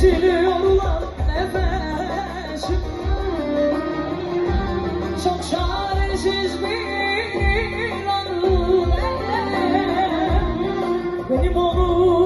geçiriyorlar nefesim. Çok çaresiz bir an Benim onu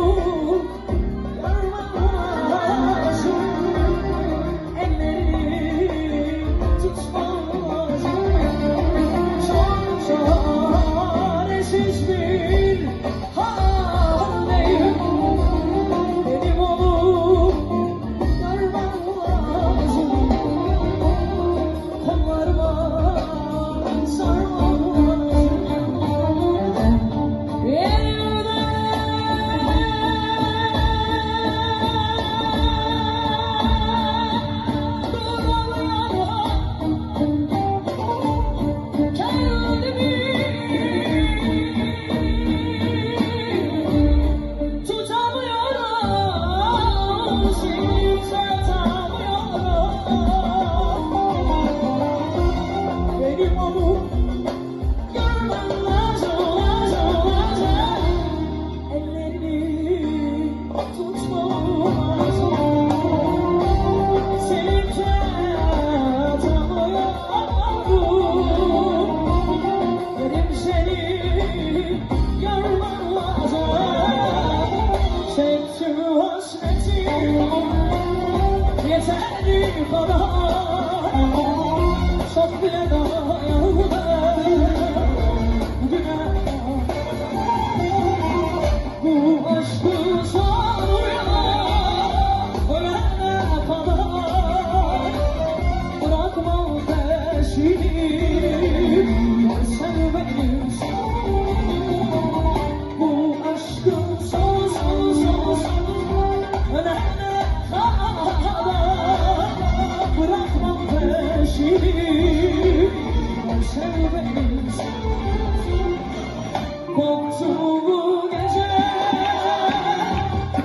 for the heart. Koktu bu gece.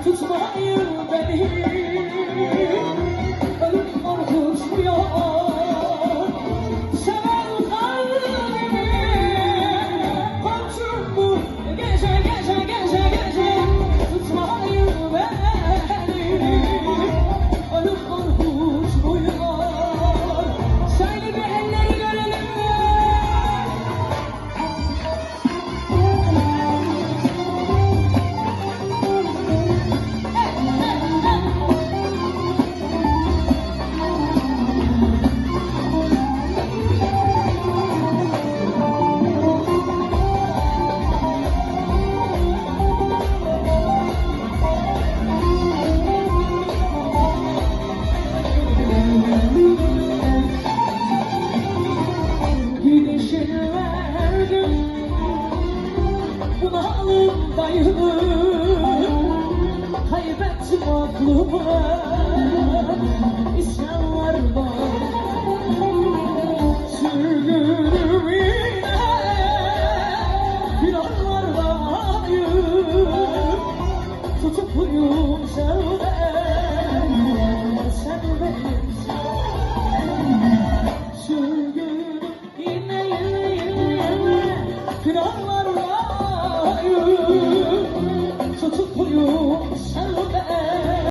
Tutmayın yanındayım Kaybettim aklımı.